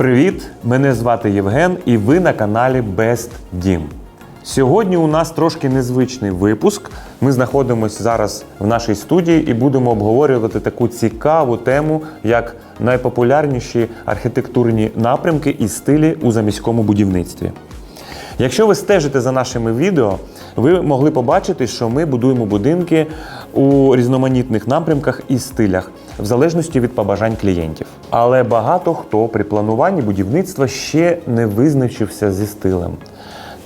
Привіт! Мене звати Євген і ви на каналі Best Дім. Сьогодні у нас трошки незвичний випуск. Ми знаходимося зараз в нашій студії і будемо обговорювати таку цікаву тему, як найпопулярніші архітектурні напрямки і стилі у заміському будівництві. Якщо ви стежите за нашими відео, ви могли побачити, що ми будуємо будинки у різноманітних напрямках і стилях, в залежності від побажань клієнтів. Але багато хто при плануванні будівництва ще не визначився зі стилем.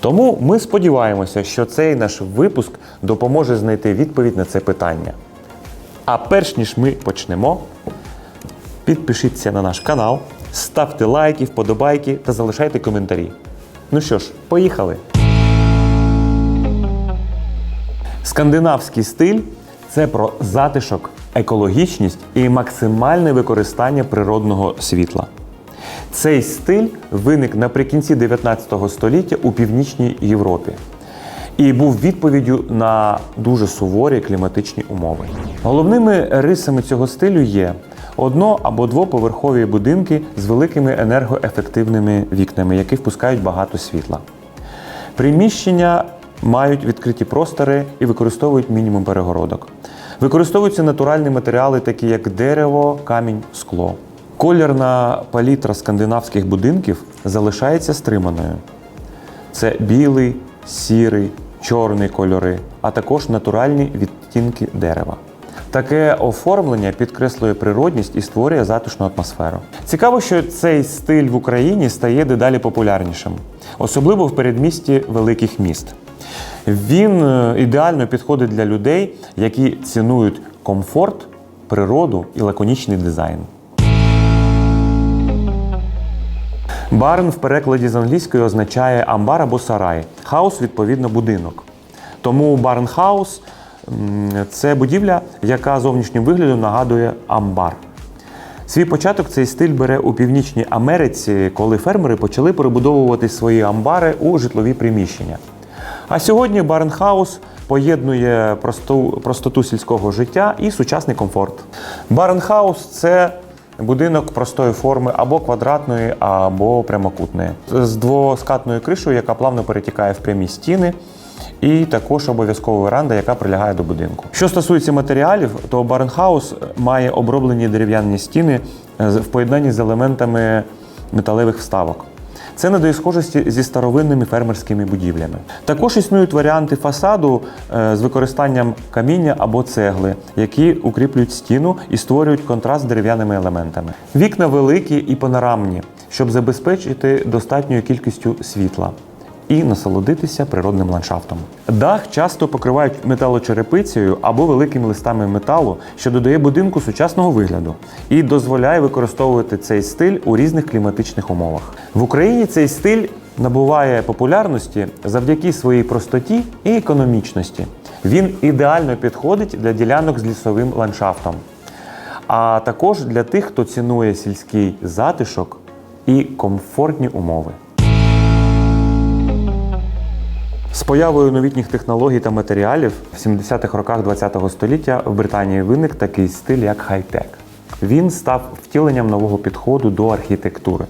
Тому ми сподіваємося, що цей наш випуск допоможе знайти відповідь на це питання. А перш ніж ми почнемо, підпишіться на наш канал, ставте лайки, вподобайки та залишайте коментарі. Ну що ж, поїхали. Скандинавський стиль це про затишок, екологічність і максимальне використання природного світла. Цей стиль виник наприкінці 19 століття у північній Європі і був відповіддю на дуже суворі кліматичні умови. Головними рисами цього стилю є одно або двоповерхові будинки з великими енергоефективними вікнами, які впускають багато світла. Приміщення мають відкриті простори і використовують мінімум перегородок. Використовуються натуральні матеріали, такі як дерево, камінь, скло. Колірна палітра скандинавських будинків залишається стриманою. Це білий, сірий, чорний кольори, а також натуральні відтінки дерева. Таке оформлення підкреслює природність і створює затишну атмосферу. Цікаво, що цей стиль в Україні стає дедалі популярнішим, особливо в передмісті великих міст. Він е, ідеально підходить для людей, які цінують комфорт, природу і лаконічний дизайн. Барн в перекладі з англійської означає амбар або сарай. Хаус, відповідно, будинок. Тому барнхаус це будівля, яка зовнішнім виглядом нагадує амбар. Свій початок цей стиль бере у Північній Америці, коли фермери почали перебудовувати свої амбари у житлові приміщення. А сьогодні барнхаус поєднує просту, простоту сільського життя і сучасний комфорт. Барнхаус це будинок простої форми або квадратної, або прямокутної, з двоскатною кришею, яка плавно перетікає в прямі стіни. І також обов'язкова веранда, яка прилягає до будинку. Що стосується матеріалів, то барнхаус має оброблені дерев'яні стіни в поєднанні з елементами металевих вставок. Це надає схожості зі старовинними фермерськими будівлями. Також існують варіанти фасаду е, з використанням каміння або цегли, які укріплюють стіну і створюють контраст з дерев'яними елементами. Вікна великі і панорамні, щоб забезпечити достатньою кількістю світла і насолодитися природним ландшафтом. Дах часто покривають металочерепицею або великими листами металу, що додає будинку сучасного вигляду і дозволяє використовувати цей стиль у різних кліматичних умовах. В Україні цей стиль набуває популярності завдяки своїй простоті і економічності. Він ідеально підходить для ділянок з лісовим ландшафтом, а також для тих, хто цінує сільський затишок і комфортні умови. З появою новітніх технологій та матеріалів в 70-х роках ХХ століття в Британії виник такий стиль, як хай-тек. Він став втіленням нового підходу до архітектури,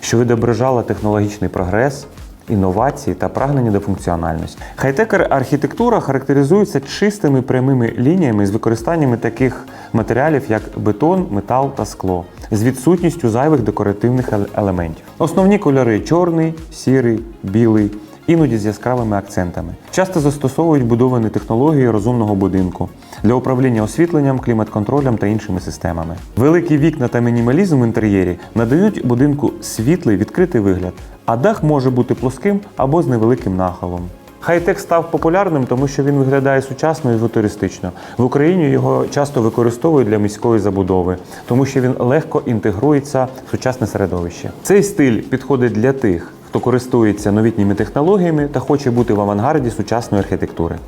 що відображала технологічний прогрес, інновації та прагнення до функціональності. Хай-тек архітектура характеризується чистими прямими лініями з використаннями таких матеріалів, як бетон, метал та скло, з відсутністю зайвих декоративних елементів. Основні кольори чорний, сірий, білий іноді з яскравими акцентами. Часто застосовують будовані технології розумного будинку для управління освітленням, клімат-контролем та іншими системами. Великі вікна та мінімалізм в інтер'єрі надають будинку світлий відкритий вигляд, а дах може бути плоским або з невеликим нахилом. Хай-тек став популярним, тому що він виглядає сучасно і футуристично. В Україні його часто використовують для міської забудови, тому що він легко інтегрується в сучасне середовище. Цей стиль підходить для тих, хто користується новітніми технологіями та хоче бути в авангарді сучасної архітектури.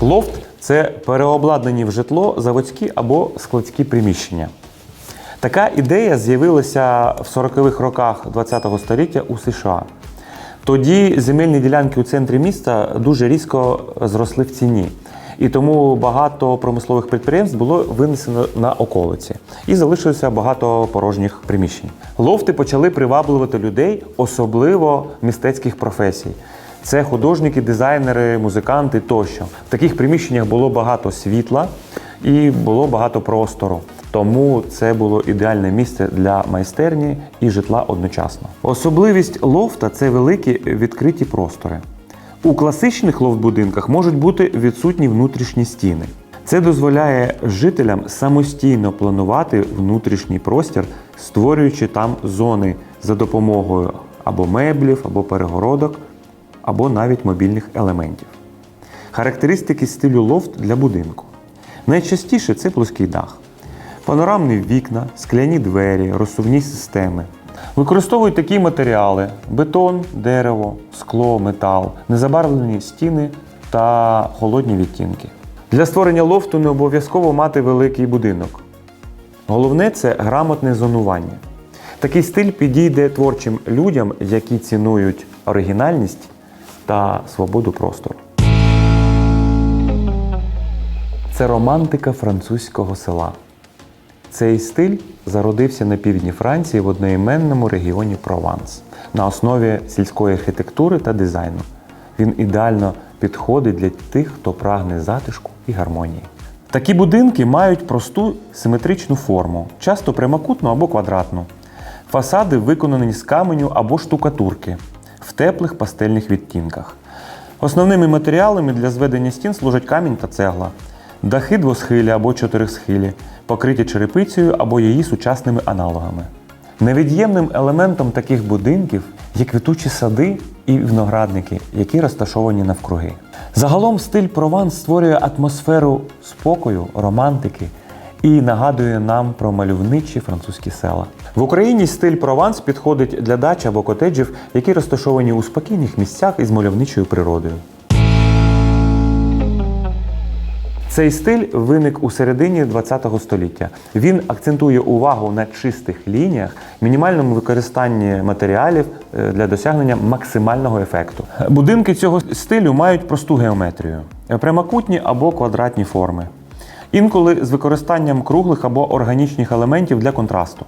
Лофт це переобладнані в житло заводські або складські приміщення. Така ідея з'явилася в 40-х роках ХХ століття у США. Тоді земельні ділянки у центрі міста дуже різко зросли в ціні. І тому багато промислових підприємств було винесено на околиці. І залишилося багато порожніх приміщень. Лофти почали приваблювати людей, особливо мистецьких професій. Це художники, дизайнери, музиканти тощо. В таких приміщеннях було багато світла і було багато простору. Тому це було ідеальне місце для майстерні і житла одночасно. Особливість лофта це великі відкриті простори. У класичних лофт-будинках можуть бути відсутні внутрішні стіни. Це дозволяє жителям самостійно планувати внутрішній простір, створюючи там зони за допомогою або меблів, або перегородок, або навіть мобільних елементів. Характеристики стилю лофт для будинку. Найчастіше це плоский дах, панорамні вікна, скляні двері, розсувні системи. Використовують такі матеріали: бетон, дерево, скло, метал, незабарвлені стіни та холодні відтінки. Для створення лофту не обов'язково мати великий будинок. Головне це грамотне зонування. Такий стиль підійде творчим людям, які цінують оригінальність та свободу простору. Це романтика французького села. Цей стиль зародився на півдні Франції в одноіменному регіоні Прованс на основі сільської архітектури та дизайну. Він ідеально підходить для тих, хто прагне затишку і гармонії. Такі будинки мають просту симетричну форму, часто прямокутну або квадратну. Фасади виконані з каменю або штукатурки в теплих пастельних відтінках. Основними матеріалами для зведення стін служать камінь та цегла. Дахи двосхилі або чотирисхилі, покриті черепицею або її сучасними аналогами. Невід'ємним елементом таких будинків є квітучі сади і виноградники, які розташовані навкруги. Загалом стиль Прованс створює атмосферу спокою, романтики і нагадує нам про мальовничі французькі села. В Україні стиль Прованс підходить для дач або котеджів, які розташовані у спокійних місцях із мальовничою природою. Цей стиль виник у середині ХХ століття. Він акцентує увагу на чистих лініях, мінімальному використанні матеріалів е, для досягнення максимального ефекту. Будинки цього стилю мають просту геометрію: прямокутні або квадратні форми. Інколи з використанням круглих або органічних елементів для контрасту,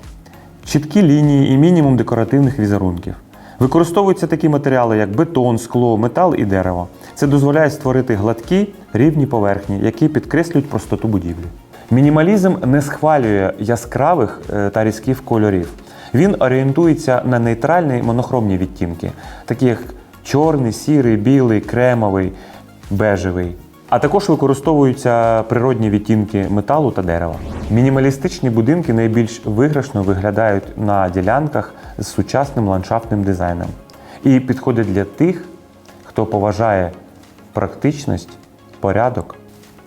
чіткі лінії і мінімум декоративних візерунків. Використовуються такі матеріали, як бетон, скло, метал і дерево. Це дозволяє створити гладкі, рівні поверхні, які підкреслюють простоту будівлі. Мінімалізм не схвалює яскравих е, та різких кольорів. Він орієнтується на нейтральні монохромні відтінки, такі як чорний, сірий, білий, кремовий, бежевий. А також використовуються природні відтінки металу та дерева. Мінімалістичні будинки найбільш виграшно виглядають на ділянках з сучасним ландшафтним дизайном і підходять для тих, хто поважає практичність, порядок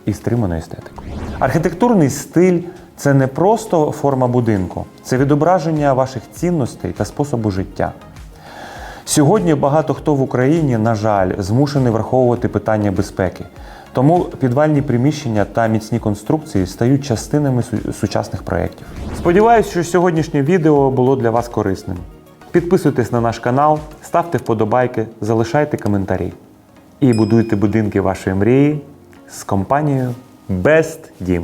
і стриману естетику. Архітектурний стиль це не просто форма будинку, це відображення ваших цінностей та способу життя. Сьогодні багато хто в Україні, на жаль, змушений враховувати питання безпеки. Тому підвальні приміщення та міцні конструкції стають частинами сучасних проєктів. Сподіваюсь, що сьогоднішнє відео було для вас корисним. Підписуйтесь на наш канал, ставте вподобайки, залишайте коментарі і будуйте будинки вашої мрії з компанією Best Дім.